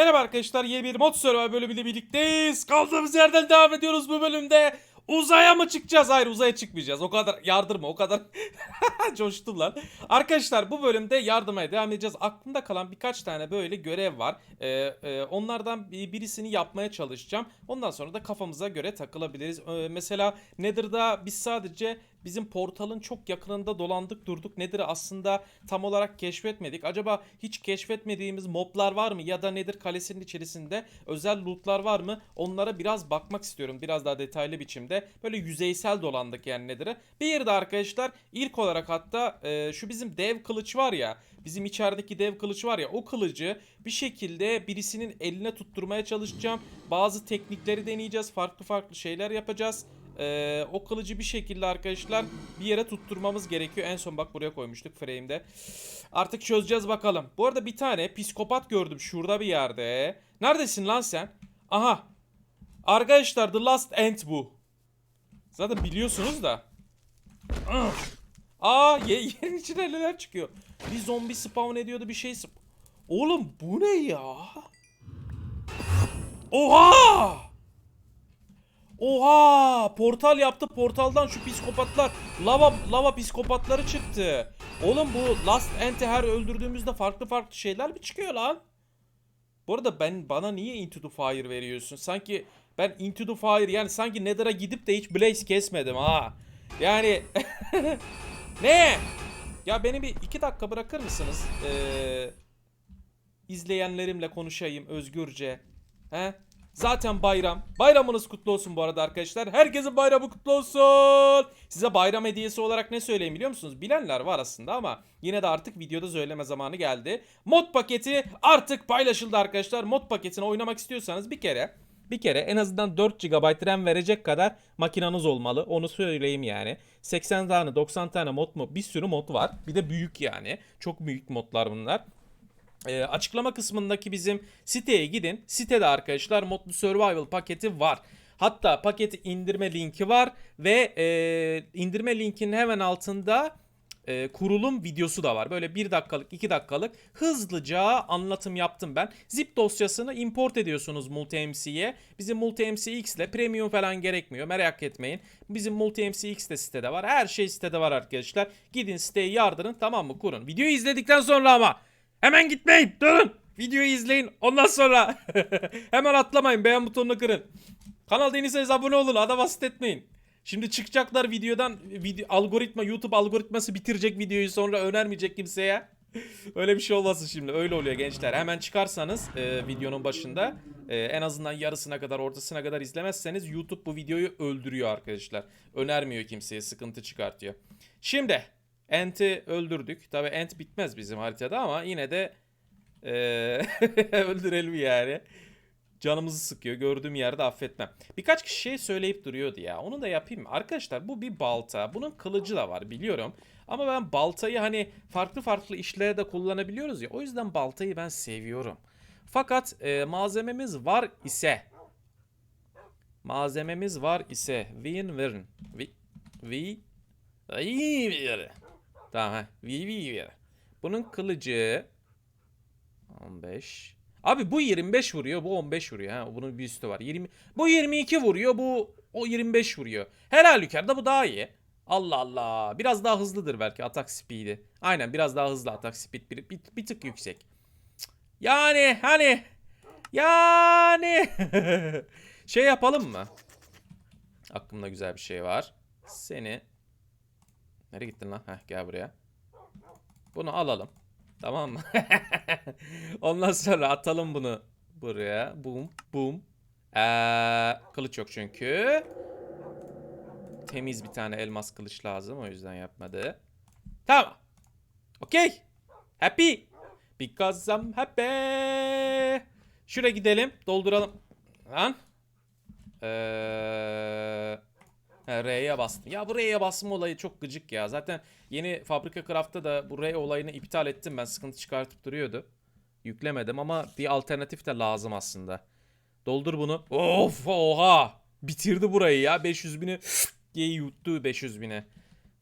Merhaba arkadaşlar yeni bir Mod Survival bölümüyle birlikteyiz. Kaldığımız yerden devam ediyoruz bu bölümde. Uzaya mı çıkacağız? Hayır uzaya çıkmayacağız. O kadar yardırma o kadar. Coştum lan. Arkadaşlar bu bölümde yardımaya devam edeceğiz. Aklımda kalan birkaç tane böyle görev var. Ee, e, onlardan bir- birisini yapmaya çalışacağım. Ondan sonra da kafamıza göre takılabiliriz. Ee, mesela Nether'da biz sadece bizim portalın çok yakınında dolandık durduk. Nether'ı aslında tam olarak keşfetmedik. Acaba hiç keşfetmediğimiz moblar var mı? Ya da Nether kalesinin içerisinde özel lootlar var mı? Onlara biraz bakmak istiyorum. Biraz daha detaylı biçimde. Böyle yüzeysel dolandık yani Nether'ı. Bir yerde arkadaşlar ilk olarak hatta e, şu bizim dev kılıç var ya. Bizim içerideki dev kılıç var ya o kılıcı bir şekilde birisinin eline tutturmaya çalışacağım. Bazı teknikleri deneyeceğiz. Farklı farklı şeyler yapacağız. Ee, o kılıcı bir şekilde arkadaşlar bir yere tutturmamız gerekiyor. En son bak buraya koymuştuk frame'de. Artık çözeceğiz bakalım. Bu arada bir tane psikopat gördüm şurada bir yerde. Neredesin lan sen? Aha. Arkadaşlar The Last End bu. Zaten biliyorsunuz da. Aa ye- yerin içine neler çıkıyor. Bir zombi spawn ediyordu bir şey. Oğlum bu ne ya? Oha! Oha! Portal yaptı. Portaldan şu psikopatlar, lava lava psikopatları çıktı. Oğlum bu Last End'i her öldürdüğümüzde farklı farklı şeyler mi çıkıyor lan? Bu arada ben bana niye Into the Fire veriyorsun? Sanki ben Into the Fire yani sanki Nether'a gidip de hiç Blaze kesmedim ha. Yani ne? Ya beni bir iki dakika bırakır mısınız? Ee, izleyenlerimle konuşayım özgürce. He? Zaten bayram. Bayramınız kutlu olsun bu arada arkadaşlar. Herkesin bayramı kutlu olsun. Size bayram hediyesi olarak ne söyleyeyim biliyor musunuz? Bilenler var aslında ama yine de artık videoda söyleme zamanı geldi. Mod paketi artık paylaşıldı arkadaşlar. Mod paketini oynamak istiyorsanız bir kere bir kere en azından 4 GB RAM verecek kadar makinanız olmalı. Onu söyleyeyim yani. 80 tane 90 tane mod mu? Bir sürü mod var. Bir de büyük yani. Çok büyük modlar bunlar. Ee, açıklama kısmındaki bizim siteye gidin. Sitede arkadaşlar Modlu Survival paketi var. Hatta paketi indirme linki var ve e, indirme linkinin hemen altında e, kurulum videosu da var. Böyle 1 dakikalık 2 dakikalık hızlıca anlatım yaptım ben. Zip dosyasını import ediyorsunuz MultiMC'ye. Bizim MultiMCX ile premium falan gerekmiyor merak etmeyin. Bizim MultiMCX de sitede var. Her şey sitede var arkadaşlar. Gidin siteyi yardırın tamam mı kurun. Videoyu izledikten sonra ama hemen gitmeyin durun. Videoyu izleyin ondan sonra hemen atlamayın beğen butonunu kırın. Kanal değilseniz abone olun adam basit etmeyin. Şimdi çıkacaklar videodan video, algoritma YouTube algoritması bitirecek videoyu sonra önermeyecek kimseye. Öyle bir şey olmasın şimdi. Öyle oluyor gençler. Hemen çıkarsanız e, videonun başında e, en azından yarısına kadar ortasına kadar izlemezseniz YouTube bu videoyu öldürüyor arkadaşlar. Önermiyor kimseye sıkıntı çıkartıyor. Şimdi Ent'i öldürdük. Tabi Ent bitmez bizim haritada ama yine de e, öldürelim yani. Canımızı sıkıyor. Gördüğüm yerde affetmem. Birkaç kişi şey söyleyip duruyordu ya. Onu da yapayım? Arkadaşlar bu bir balta. Bunun kılıcı da var biliyorum. Ama ben baltayı hani farklı farklı işlere de kullanabiliyoruz ya. O yüzden baltayı ben seviyorum. Fakat e, malzememiz var ise malzememiz var ise win win vi vi Tamam ha. Bunun kılıcı 15 Abi bu 25 vuruyor, bu 15 vuruyor. Ha, bunun bir üstü var. 20 bu 22 vuruyor, bu o 25 vuruyor. Her halükarda bu daha iyi. Allah Allah. Biraz daha hızlıdır belki atak speed'i. Aynen biraz daha hızlı atak speed bir, bir, bir tık yüksek. Yani hani yani şey yapalım mı? Aklımda güzel bir şey var. Seni Nereye gittin lan? Heh gel buraya. Bunu alalım. Tamam mı? Ondan sonra atalım bunu buraya. Boom, boom. Ee, kılıç yok çünkü. Temiz bir tane elmas kılıç lazım. O yüzden yapmadı. Tamam. Okey. Happy. Because I'm happy. Şuraya gidelim. Dolduralım. Lan. Eee... Ha, R'ye bastım. Ya bu R'ye basma olayı çok gıcık ya. Zaten yeni Fabrika Craft'ta da bu R olayını iptal ettim ben. Sıkıntı çıkartıp duruyordu. Yüklemedim ama bir alternatif de lazım aslında. Doldur bunu. Of oha. Bitirdi burayı ya. 500 bini diye yuttu 500 bine.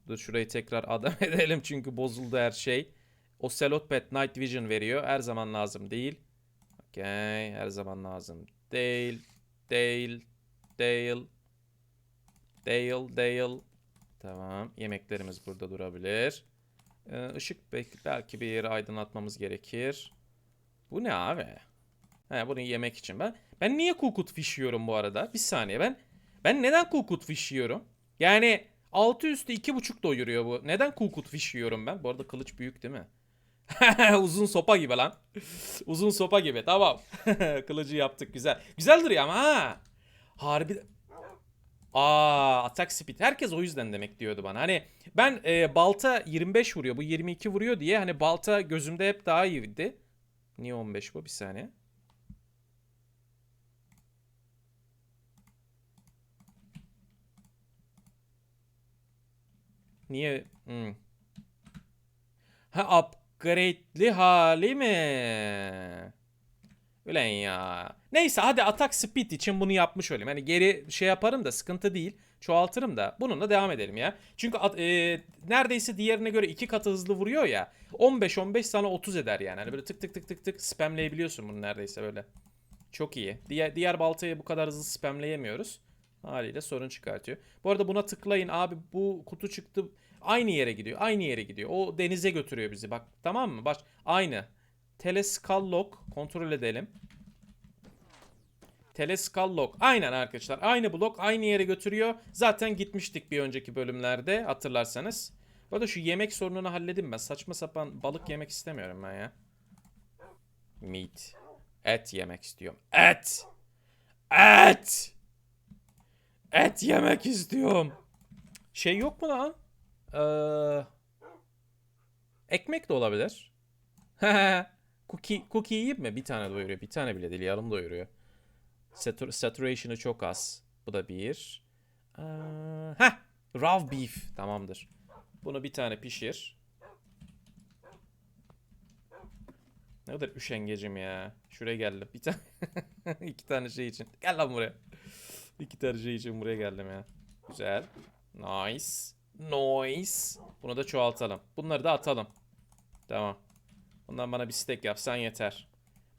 Dur şurayı tekrar adam edelim çünkü bozuldu her şey. O Pet Night Vision veriyor. Her zaman lazım değil. Okey. Her zaman lazım. Değil. Değil. Değil. Değil. Değil. Tamam. Yemeklerimiz burada durabilir. Ee, ışık belki bir yeri aydınlatmamız gerekir. Bu ne abi? He bunu yemek için ben. Ben niye kukut fish yiyorum bu arada? Bir saniye ben. Ben neden kukut fish yiyorum? Yani altı üstü iki buçuk doyuruyor bu. Neden kukut fish yiyorum ben? Bu arada kılıç büyük değil mi? Uzun sopa gibi lan. Uzun sopa gibi. Tamam. Kılıcı yaptık güzel. Güzel duruyor ama ha. Harbi. Aa, attack speed. Herkes o yüzden demek diyordu bana. Hani ben e, balta 25 vuruyor, bu 22 vuruyor diye hani balta gözümde hep daha iyiydi. Niye 15 bu? Bir saniye. Niye? Hmm. Ha upgrade'li hali mi? Ulan ya. Neyse hadi atak speed için bunu yapmış olayım. Hani geri şey yaparım da sıkıntı değil. Çoğaltırım da. Bununla devam edelim ya. Çünkü at- e, neredeyse diğerine göre iki katı hızlı vuruyor ya. 15-15 sana 30 eder yani. Hani böyle tık tık tık tık tık spamleyebiliyorsun bunu neredeyse böyle. Çok iyi. Diğer, diğer baltayı bu kadar hızlı spamleyemiyoruz. Haliyle sorun çıkartıyor. Bu arada buna tıklayın abi bu kutu çıktı. Aynı yere gidiyor. Aynı yere gidiyor. O denize götürüyor bizi. Bak tamam mı? Baş aynı. Teleskal lock kontrol edelim. Teleskal lock. Aynen arkadaşlar. Aynı blok aynı yere götürüyor. Zaten gitmiştik bir önceki bölümlerde hatırlarsanız. Bu arada şu yemek sorununu halledim ben. Saçma sapan balık yemek istemiyorum ben ya. Meat. Et yemek istiyorum. Et. Et. Et yemek istiyorum. Şey yok mu lan? Ee, ekmek de olabilir. cookie, cookie yiyeyim mi? Bir tane doyuruyor. Bir tane bile değil. Yarım doyuruyor. Satur saturation'ı çok az. Bu da bir. Ee, heh. Raw beef. Tamamdır. Bunu bir tane pişir. Ne kadar üşengecim ya. Şuraya geldim. Bir tane iki tane şey için. Gel lan buraya. İki tane şey için buraya geldim ya. Güzel. Nice. Nice. Bunu da çoğaltalım. Bunları da atalım. Tamam. Bundan bana bir steak yapsan yeter.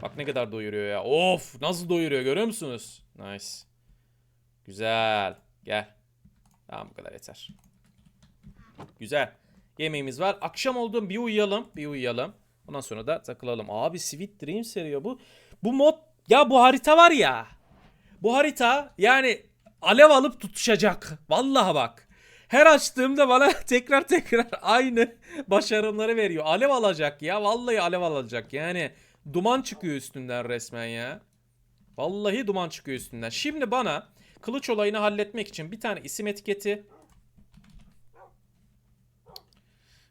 Bak ne kadar doyuruyor ya. Of nasıl doyuruyor görüyor musunuz? Nice. Güzel. Gel. Tamam bu kadar yeter. Güzel. Yemeğimiz var. Akşam oldu bir uyuyalım. Bir uyuyalım. Ondan sonra da takılalım. Abi Sweet Dream seriyor bu. Bu mod ya bu harita var ya. Bu harita yani alev alıp tutuşacak. Vallahi bak. Her açtığımda bana tekrar tekrar aynı başarımları veriyor. Alev alacak ya. Vallahi alev alacak. Yani duman çıkıyor üstünden resmen ya. Vallahi duman çıkıyor üstünden. Şimdi bana kılıç olayını halletmek için bir tane isim etiketi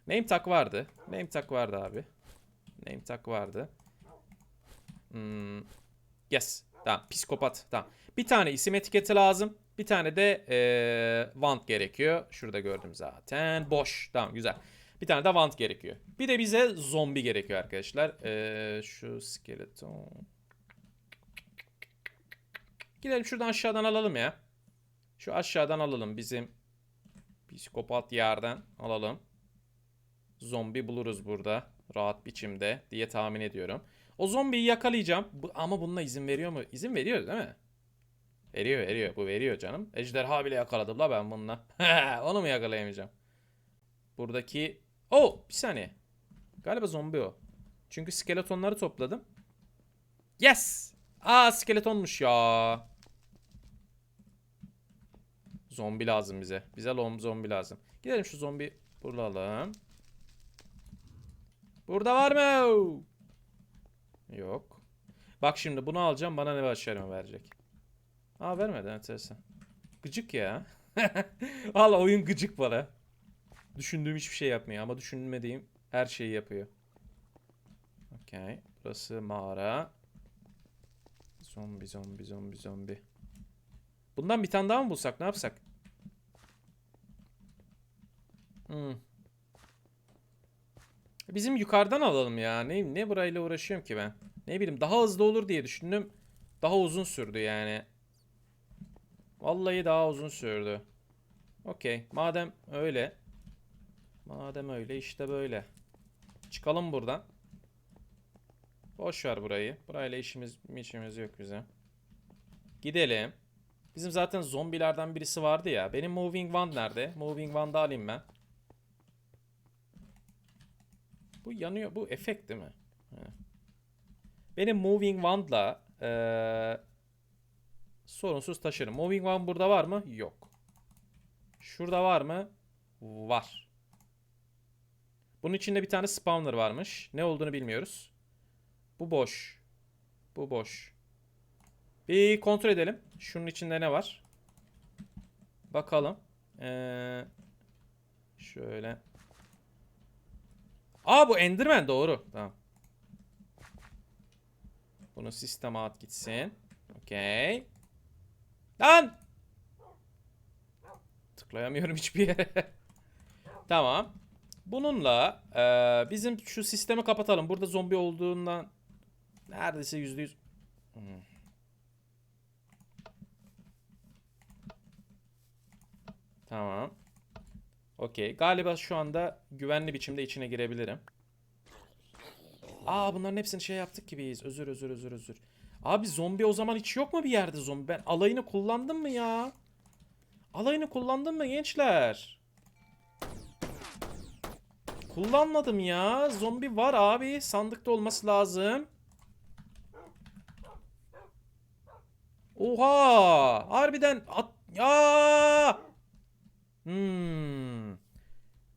Name tag vardı. Name tag vardı abi. Name tag vardı. Hmm. Yes. Tamam. Psikopat. Tamam. Bir tane isim etiketi lazım. Bir tane de eee want gerekiyor. Şurada gördüm zaten. Boş. Tamam güzel. Bir tane de want gerekiyor. Bir de bize zombi gerekiyor arkadaşlar. Eee, şu skeleton. Gidelim şuradan aşağıdan alalım ya. Şu aşağıdan alalım. Bizim psikopat yerden alalım. Zombi buluruz burada. Rahat biçimde diye tahmin ediyorum. O zombiyi yakalayacağım. Ama bununla izin veriyor mu? İzin veriyor değil mi? Veriyor veriyor. Bu veriyor canım. Ejderha bile yakaladım la ben bununla. Onu mu yakalayamayacağım? Buradaki... Oh bir saniye. Galiba zombi o. Çünkü skeletonları topladım. Yes! Aa skeletonmuş ya. Zombi lazım bize. Bize zombi lazım. Gidelim şu zombi bulalım. Burada var mı? Yok. Bak şimdi bunu alacağım bana ne başarımı verecek. Aa vermedi enteresan. Gıcık ya. Valla oyun gıcık bana. Düşündüğüm hiçbir şey yapmıyor ama düşünmediğim her şeyi yapıyor. Okey. Burası mağara. Zombi zombi zombi zombi. Bundan bir tane daha mı bulsak ne yapsak? Hmm. Bizim yukarıdan alalım ya. Ne, ne burayla uğraşıyorum ki ben? Ne bileyim daha hızlı olur diye düşündüm. Daha uzun sürdü yani. Vallahi daha uzun sürdü. Okey. Madem öyle. Madem öyle işte böyle. Çıkalım buradan. Boş ver burayı. Burayla işimiz işimiz yok bize. Gidelim. Bizim zaten zombilerden birisi vardı ya. Benim moving wand nerede? Moving wand'ı alayım ben. Bu yanıyor. Bu efekt değil mi? Benim moving wand'la eee, sorunsuz taşırım. Moving wand burada var mı? Yok. Şurada var mı? Var. Bunun içinde bir tane spawner varmış. Ne olduğunu bilmiyoruz. Bu boş. Bu boş. Bir kontrol edelim. Şunun içinde ne var? Bakalım. Ee, şöyle. Aa bu Enderman doğru. Tamam. Bunu sisteme at gitsin. Okey. Lan! Tıklayamıyorum hiçbir yere. tamam. Bununla eee, bizim şu sistemi kapatalım. Burada zombi olduğundan neredeyse yüzde yüz... Hmm. Tamam. Okey. Galiba şu anda güvenli biçimde içine girebilirim. Aa bunların hepsini şey yaptık gibiyiz. Özür özür özür özür. Abi zombi o zaman hiç yok mu bir yerde zombi? Ben alayını kullandım mı ya? Alayını kullandım mı gençler? Kullanmadım ya. Zombi var abi. Sandıkta olması lazım. Oha! Harbiden at ya! Hmm.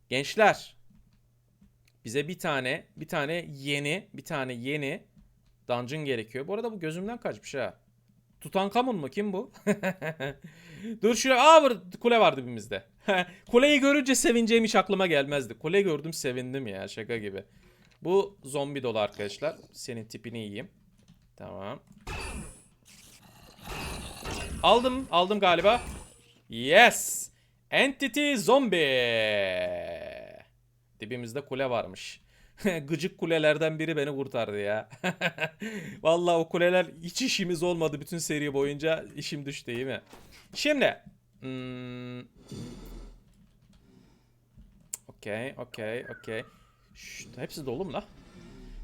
Gençler. Bize bir tane, bir tane yeni, bir tane yeni dungeon gerekiyor. Bu arada bu gözümden kaçmış ha. Tutankamun mu? Kim bu? Dur şuraya. Aa burada kule var dibimizde. Kuleyi görünce sevineceğim hiç aklıma gelmezdi. Kule gördüm sevindim ya şaka gibi. Bu zombi dolu arkadaşlar. Senin tipini yiyeyim. Tamam. Aldım. Aldım galiba. Yes. Entity zombie. Dibimizde kule varmış. Gıcık kulelerden biri beni kurtardı ya. Vallahi o kuleler hiç işimiz olmadı bütün seri boyunca işim düştü değil mi? Şimdi. Hmm. Okey, okey, okey. Hepsi dolu mu la?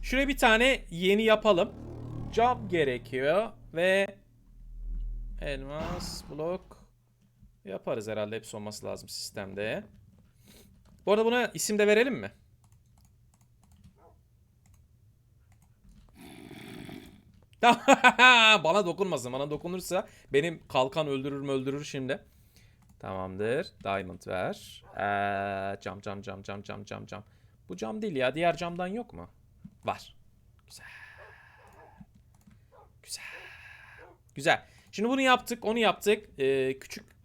Şuraya bir tane yeni yapalım. Job gerekiyor ve elmas blok yaparız herhalde hepsi olması lazım sistemde. Bu arada buna isim de verelim mi? bana dokunmasın. Bana dokunursa benim kalkan öldürür mü öldürür şimdi. Tamamdır. Diamond ver. Ee, cam cam cam cam cam cam cam. Bu cam değil ya. Diğer camdan yok mu? Var. Güzel. Güzel. Güzel. Şimdi bunu yaptık. Onu yaptık. Ee, küçük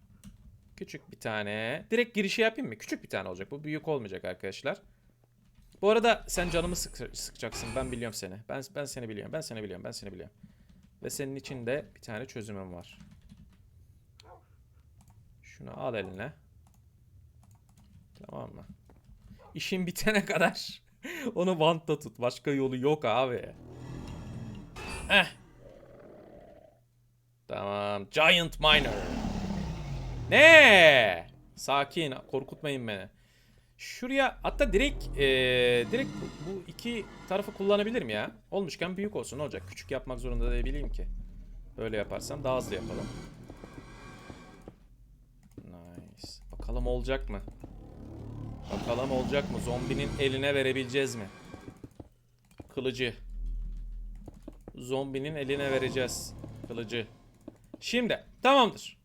küçük bir tane. Direkt girişi yapayım mı? Küçük bir tane olacak. Bu büyük olmayacak arkadaşlar. Bu arada sen canımı sık sıkacaksın. Ben biliyorum seni. Ben ben seni biliyorum. Ben seni biliyorum. Ben seni biliyorum. Ve senin için de bir tane çözümüm var. Şunu al eline. Tamam mı? İşin bitene kadar onu vantta tut. Başka yolu yok abi. Heh. Tamam. Giant Miner. Ne? Sakin. Korkutmayın beni. Şuraya hatta direkt eee, direkt bu, bu iki tarafı kullanabilirim ya. Olmuşken büyük olsun ne olacak? Küçük yapmak zorunda da bileyim ki. Böyle yaparsam daha hızlı yapalım. Nice. Bakalım olacak mı? Bakalım olacak mı? Zombinin eline verebileceğiz mi? Kılıcı. Zombinin eline vereceğiz. Kılıcı. Şimdi tamamdır.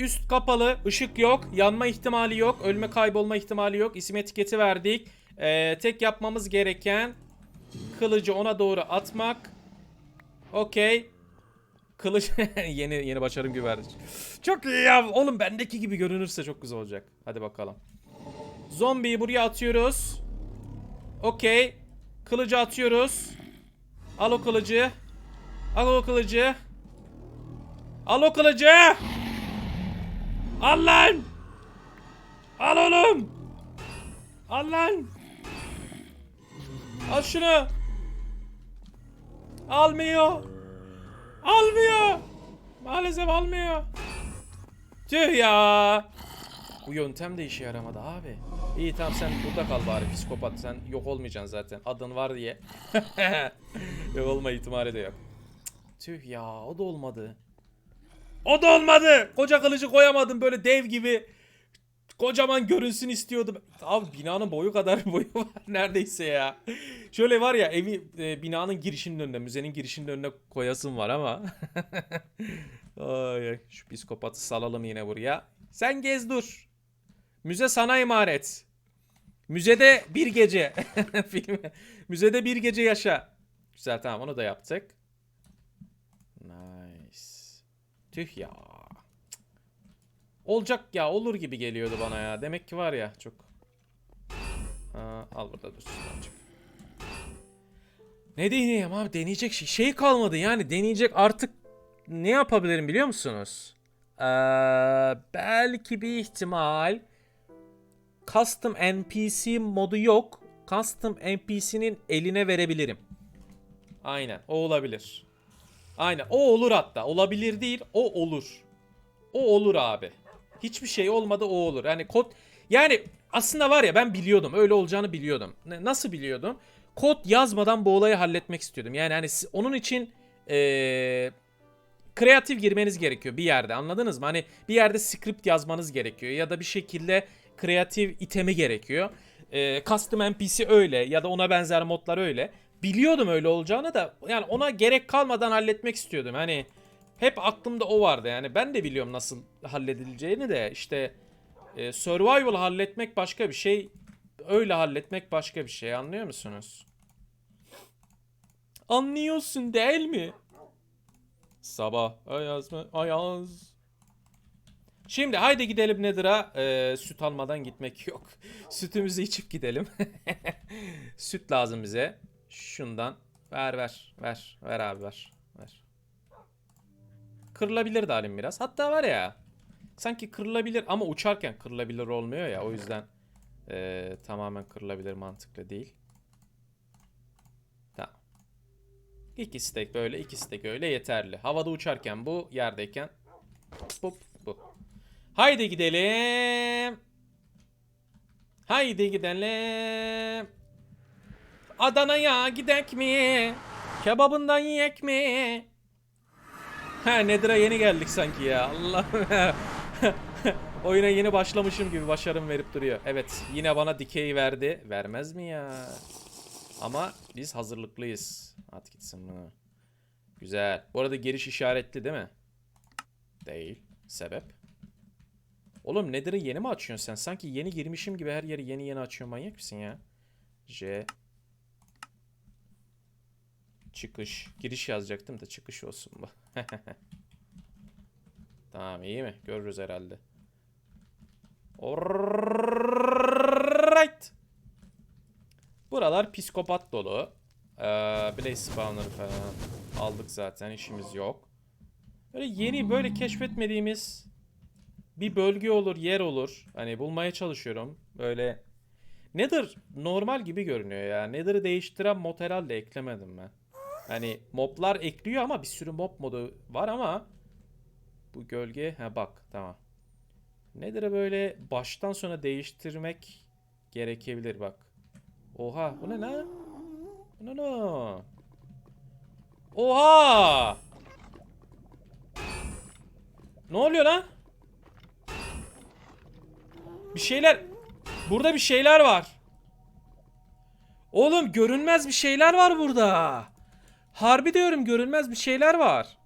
Üst kapalı, ışık yok, yanma ihtimali yok, ölme kaybolma ihtimali yok. İsim etiketi verdik. Ee, tek yapmamız gereken kılıcı ona doğru atmak. Okey. Kılıç yeni yeni başarım güvercin. Çok iyi ya. Oğlum bendeki gibi görünürse çok güzel olacak. Hadi bakalım. Zombiyi buraya atıyoruz. Okey. Kılıcı atıyoruz. Al o kılıcı. Al o kılıcı. Al o kılıcı. Al lan. Al oğlum. Al lan. Al şunu. Almıyor. Almıyor. Maalesef almıyor. Tüh ya. Bu yöntem de işe yaramadı abi. İyi tamam sen burada kal bari psikopat. Sen yok olmayacaksın zaten. Adın var diye. yok olma ihtimali de yok. Tüh ya o da olmadı. O da olmadı. Koca kılıcı koyamadım böyle dev gibi. Kocaman görünsün istiyordum. Abi binanın boyu kadar boyu var neredeyse ya. Şöyle var ya evi e, binanın girişinin önüne, müzenin girişinin önüne koyasım var ama. Ay, şu psikopatı salalım yine buraya. Sen gez dur. Müze sana emanet. Müzede bir gece. Müzede bir gece yaşa. Güzel tamam onu da yaptık. Nice. Tüh ya. Olacak ya olur gibi geliyordu bana ya. Demek ki var ya çok. Ha, al burada dursun. Ne deneyeyim abi deneyecek şey, şey kalmadı yani deneyecek artık ne yapabilirim biliyor musunuz? Ee, belki bir ihtimal Custom NPC modu yok. Custom NPC'nin eline verebilirim. Aynen o olabilir. Aynen o olur hatta. Olabilir değil o olur. O olur abi. Hiçbir şey olmadı o olur. Yani kod yani aslında var ya ben biliyordum. Öyle olacağını biliyordum. Nasıl biliyordum? Kod yazmadan bu olayı halletmek istiyordum. Yani hani onun için eee kreatif girmeniz gerekiyor bir yerde anladınız mı? Hani bir yerde script yazmanız gerekiyor ya da bir şekilde kreatif itemi gerekiyor. Ee, custom NPC öyle ya da ona benzer modlar öyle. Biliyordum öyle olacağını da yani ona gerek kalmadan halletmek istiyordum. Hani hep aklımda o vardı yani ben de biliyorum nasıl halledileceğini de işte e, survival halletmek başka bir şey öyle halletmek başka bir şey anlıyor musunuz? Anlıyorsun değil mi? Sabah ayaz mı? Ayaz. Şimdi haydi gidelim Nether'a. Ee, süt almadan gitmek yok. Sütümüzü içip gidelim. süt lazım bize. Şundan. Ver ver. Ver. Ver abi ver. Ver. Kırılabilir de halim biraz. Hatta var ya. Sanki kırılabilir ama uçarken kırılabilir olmuyor ya. O yüzden ee, tamamen kırılabilir mantıklı değil. Tamam. İki stack böyle, iki stack öyle yeterli. Havada uçarken bu, yerdeyken bu, bu. Haydi gidelim. Haydi gidelim. Adana'ya gidek mi? Kebabından yiyek mi? Ha Nedir'a yeni geldik sanki ya. Allah. Oyuna yeni başlamışım gibi başarım verip duruyor. Evet yine bana dikey verdi. Vermez mi ya? Ama biz hazırlıklıyız. At gitsin bunu. Güzel. Bu arada giriş işaretli değil mi? Değil. Sebep? Oğlum Nether'ı yeni mi açıyorsun sen? Sanki yeni girmişim gibi her yeri yeni yeni açıyorsun. Manyak mısın ya? J Çıkış. Giriş yazacaktım da çıkış olsun bu. tamam iyi mi? Görürüz herhalde. Alright. Buralar psikopat dolu. Ee, Blaze spawner falan aldık zaten işimiz yok. Böyle yeni böyle keşfetmediğimiz bir bölge olur, yer olur. Hani bulmaya çalışıyorum. Böyle Nether normal gibi görünüyor ya. Nether'ı değiştiren mod herhalde eklemedim ben. Hani moblar ekliyor ama bir sürü mob modu var ama bu gölge ha bak tamam. Nether'ı böyle baştan sona değiştirmek gerekebilir bak. Oha bu ne lan? Ne lan? Oha! Ne oluyor lan? Bir şeyler Burada bir şeyler var. Oğlum görünmez bir şeyler var burada. Harbi diyorum görünmez bir şeyler var.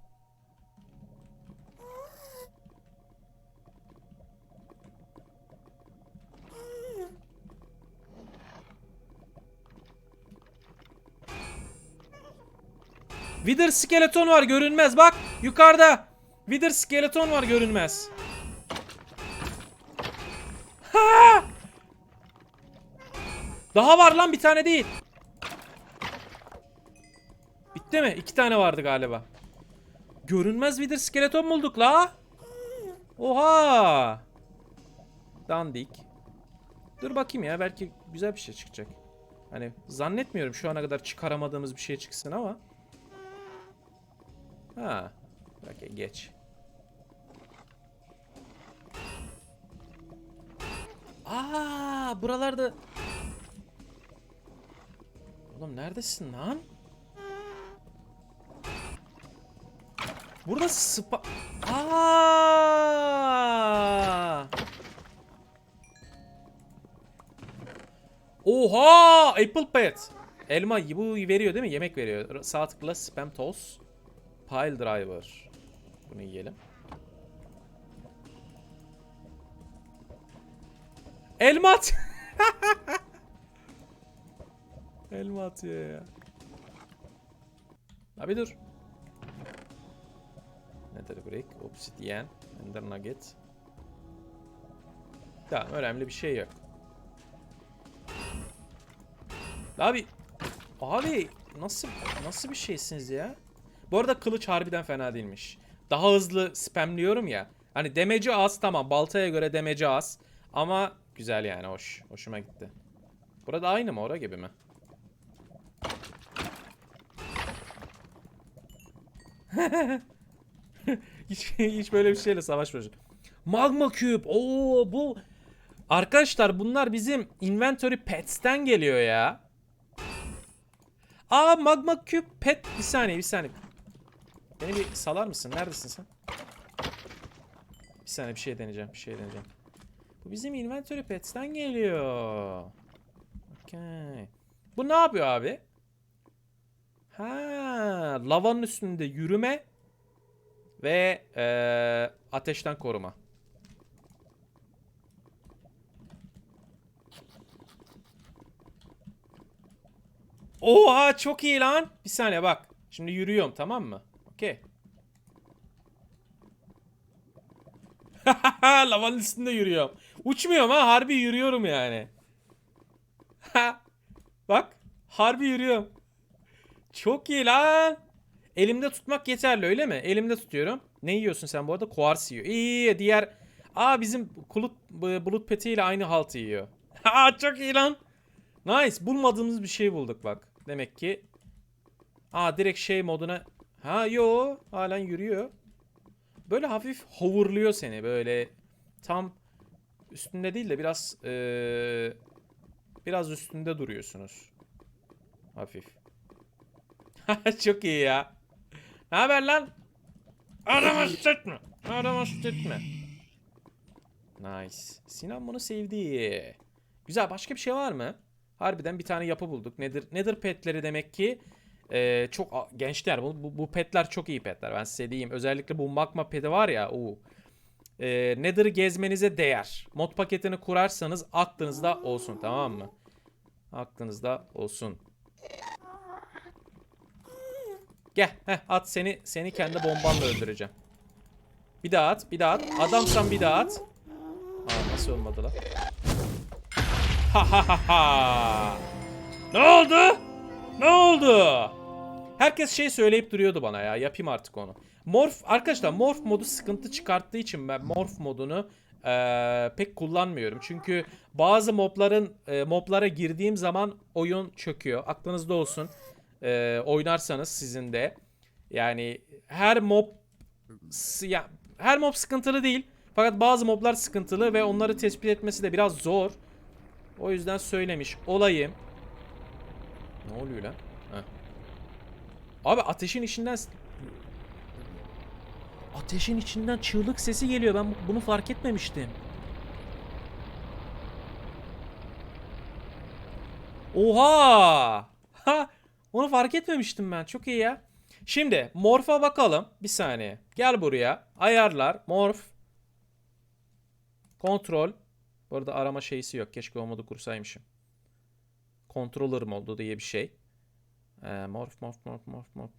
Wither skeleton var görünmez bak yukarıda. Wither skeleton var görünmez. Ha! Daha var lan bir tane değil. Bitti mi? İki tane vardı galiba. Görünmez Wither skeleton bulduk la. Oha. Dandik. Dur bakayım ya belki güzel bir şey çıkacak. Hani zannetmiyorum şu ana kadar çıkaramadığımız bir şey çıksın ama. Ha. Okey geç. Aa, buralarda Oğlum neredesin lan? Burada spa... Aa! Oha! Apple Pet. Elma bu veriyor değil mi? Yemek veriyor. Sağ tıkla spam toz. Pile driver. Bunu yiyelim. Elma at. Elma atıyor ya. Abi dur. Nether brick, obsidian, ender nugget. Tamam önemli bir şey yok. Abi abi nasıl nasıl bir şeysiniz ya? Bu arada kılıç harbiden fena değilmiş. Daha hızlı spamliyorum ya. Hani demeci az tamam baltaya göre demeci az. Ama güzel yani hoş. Hoşuma gitti. Burada aynı mı ora gibi mi? hiç, hiç böyle bir şeyle savaşmıyoruz. Magma Cube. Oo bu Arkadaşlar bunlar bizim inventory pets'ten geliyor ya. Aa Magma Cube pet. Bir saniye bir saniye. Beni bir salar mısın? Neredesin sen? Bir saniye bir şey deneyeceğim. Bir şey deneyeceğim. Bu bizim inventory pets'ten geliyor. Okay. Bu ne yapıyor abi? Ha, lavanın üstünde yürüme ve eee, ateşten koruma. Oha çok iyi lan. Bir saniye bak. Şimdi yürüyorum tamam mı? Okey. Lavanın üstünde yürüyorum. Uçmuyorum ha harbi yürüyorum yani. bak harbi yürüyorum. Çok iyi lan. Elimde tutmak yeterli öyle mi? Elimde tutuyorum. Ne yiyorsun sen bu arada? Kuars yiyor. İyi diğer... Aa bizim kulut, bulut petiyle aynı haltı yiyor. Aa çok iyi lan. Nice. Bulmadığımız bir şey bulduk bak. Demek ki... Aa direkt şey moduna... Ha yo halen yürüyor. Böyle hafif hoverlıyor seni böyle tam üstünde değil de biraz eee, biraz üstünde duruyorsunuz. Hafif. Çok iyi ya. Ne haber lan? Adamı sütme. Adamı sütme. Nice. Sinan bunu sevdi. Güzel. Başka bir şey var mı? Harbiden bir tane yapı bulduk. Nedir? Nedir petleri demek ki? Ee, çok gençler bu, bu, petler çok iyi petler. Ben size diyeyim. Özellikle bu magma peti var ya. O. Ee, Nether'ı gezmenize değer. Mod paketini kurarsanız aklınızda olsun tamam mı? Aklınızda olsun. Gel. Heh, at seni seni kendi bombanla öldüreceğim. Bir daha at, bir daha at. Adamsan bir daha at. Aa, nasıl olmadı lan? Ha ha ha ha. Ne oldu? Ne oldu? Herkes şey söyleyip duruyordu bana ya. Yapayım artık onu. Morph arkadaşlar morph modu sıkıntı çıkarttığı için ben morph modunu eee, pek kullanmıyorum. Çünkü bazı mobların eee, moblara girdiğim zaman oyun çöküyor. Aklınızda olsun. Eee, oynarsanız sizin de yani her mob ya her mob sıkıntılı değil. Fakat bazı moblar sıkıntılı ve onları tespit etmesi de biraz zor. O yüzden söylemiş olayım. Ne oluyor lan? Heh. Abi ateşin içinden Ateşin içinden çığlık sesi geliyor. Ben bu- bunu fark etmemiştim. Oha! Ha! Onu fark etmemiştim ben. Çok iyi ya. Şimdi morfa bakalım. Bir saniye. Gel buraya. Ayarlar. Morf. Kontrol. Bu arada arama şeysi yok. Keşke o modu kursaymışım. Controller modu diye bir şey. Ee, morf morf morf morf morf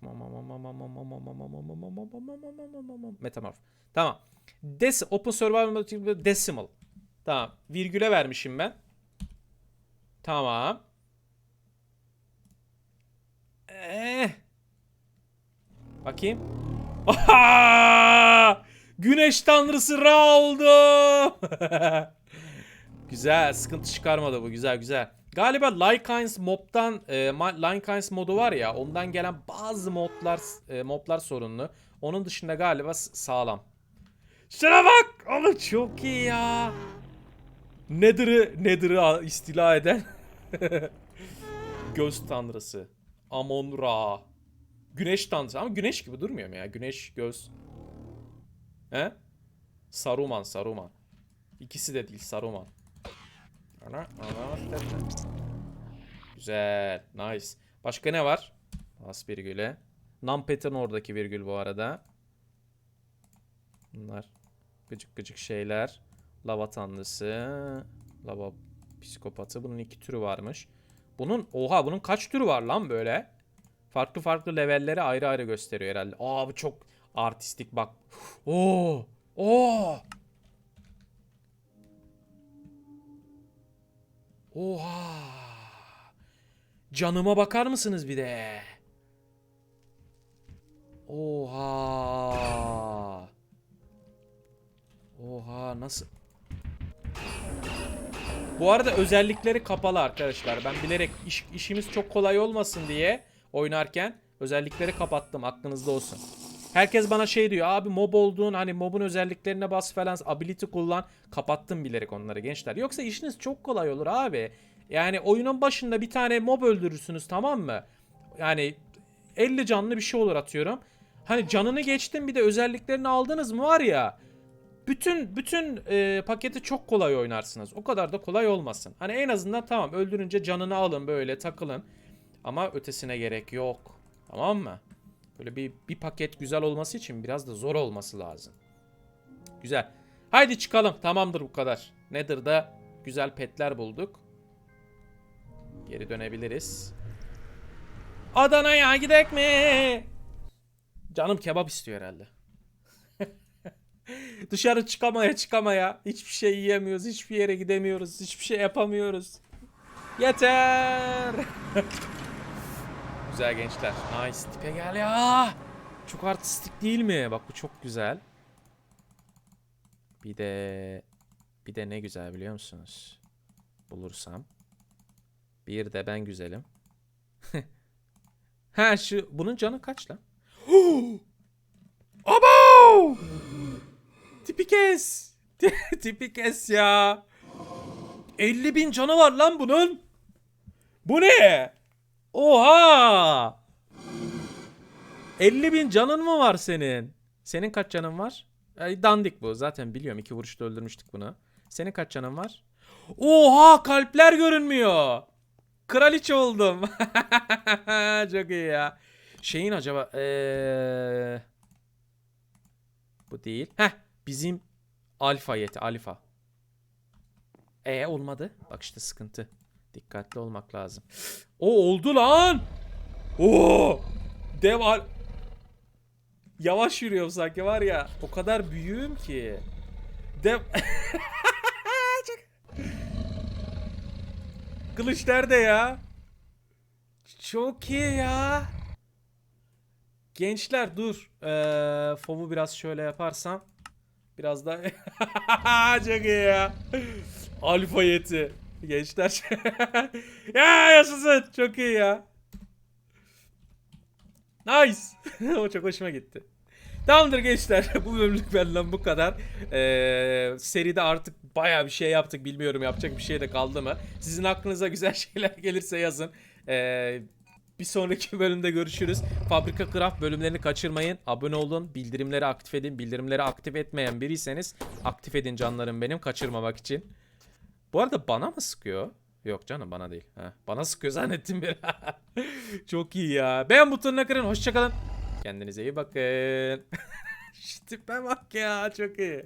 metamorf. Tamam. Des Open Survival Decimal. Tamam. Virgüle vermişim ben. Tamam. Eh. Bakayım. Aha! Güneş tanrısı Ra oldu. güzel. Sıkıntı çıkarmadı bu. Güzel güzel. Galiba Lycans mob'dan e, Lycans modu var ya ondan gelen bazı modlar e, moblar sorunlu. Onun dışında galiba sağlam. Şuna bak! Oğlum çok iyi ya. Nether'ı Nether'ı istila eden göz tanrısı. Amon Ra. Güneş tanrısı ama güneş gibi durmuyor mu ya? Güneş, göz. He? Saruman, Saruman. İkisi de değil, Saruman. Ana, ana, Güzel, nice. Başka ne var? Bas virgüle. Numpet'in oradaki virgül bu arada. Bunlar gıcık gıcık şeyler. Lava tanrısı. Lava psikopatı. Bunun iki türü varmış. Bunun oha bunun kaç türü var lan böyle? Farklı farklı levelleri ayrı ayrı gösteriyor herhalde. Aa bu çok artistik bak. Oo! Oo! Oha! Canıma bakar mısınız bir de? Oha! Oha nasıl? Bu arada özellikleri kapalı arkadaşlar. Ben bilerek iş- işimiz çok kolay olmasın diye oynarken özellikleri kapattım. Aklınızda olsun. Herkes bana şey diyor abi mob olduğun hani mobun özelliklerine bas falan ability kullan. Kapattım bilerek onları gençler. Yoksa işiniz çok kolay olur abi. Yani oyunun başında bir tane mob öldürürsünüz tamam mı? Yani 50 canlı bir şey olur atıyorum. Hani canını geçtin bir de özelliklerini aldınız mı var ya. Bütün bütün e, paketi çok kolay oynarsınız. O kadar da kolay olmasın. Hani en azından tamam öldürünce canını alın böyle takılın. Ama ötesine gerek yok. Tamam mı? Böyle bir, bir paket güzel olması için biraz da zor olması lazım. Güzel. Haydi çıkalım. Tamamdır bu kadar. Nether'da güzel petler bulduk. Geri dönebiliriz. Adana'ya gidek mi? Canım kebap istiyor herhalde. Dışarı çıkamaya çıkamaya. Hiçbir şey yiyemiyoruz. Hiçbir yere gidemiyoruz. Hiçbir şey yapamıyoruz. Yeter. güzel gençler. Nice. Tipe gel ya. Çok artistik değil mi? Bak bu çok güzel. Bir de bir de ne güzel biliyor musunuz? Bulursam. Bir de ben güzelim. ha şu bunun canı kaç lan? Tipi kes. Tipi kes ya. 50 bin canı var lan bunun. Bu ne? Oha! 50 bin canın mı var senin? Senin kaç canın var? Ay, dandik bu. Zaten biliyorum. iki vuruşta öldürmüştük bunu. Senin kaç canın var? Oha! Kalpler görünmüyor. Kraliçe oldum. Çok iyi ya. Şeyin acaba... Eee... Bu değil. Heh. Bizim alfa yeti. Alfa. E olmadı. Bak işte sıkıntı. Dikkatli olmak lazım. O oldu lan. Oo! Dev al... Yavaş yürüyorum sanki var ya. O kadar büyüğüm ki. Dev... Kılıç nerede ya? Çok iyi ya. Gençler dur. Ee, fomu biraz şöyle yaparsam. Biraz daha... Çok iyi ya. Alfa yeti. Gençler. ya yaşasın. Çok iyi ya. Nice. o çok hoşuma gitti. Tamamdır gençler. bu bölümlük benden bu kadar. Ee, seride artık baya bir şey yaptık. Bilmiyorum yapacak bir şey de kaldı mı? Sizin aklınıza güzel şeyler gelirse yazın. Ee, bir sonraki bölümde görüşürüz. Fabrika Craft bölümlerini kaçırmayın. Abone olun. Bildirimleri aktif edin. Bildirimleri aktif etmeyen biriyseniz aktif edin canlarım benim kaçırmamak için. Bu arada bana mı sıkıyor? Yok canım bana değil. Heh, bana sıkıyor zannettim bir. Çok iyi ya. Beğen butonuna kırın. Hoşçakalın. Kendinize iyi bakın. Şu bak ya. Çok iyi.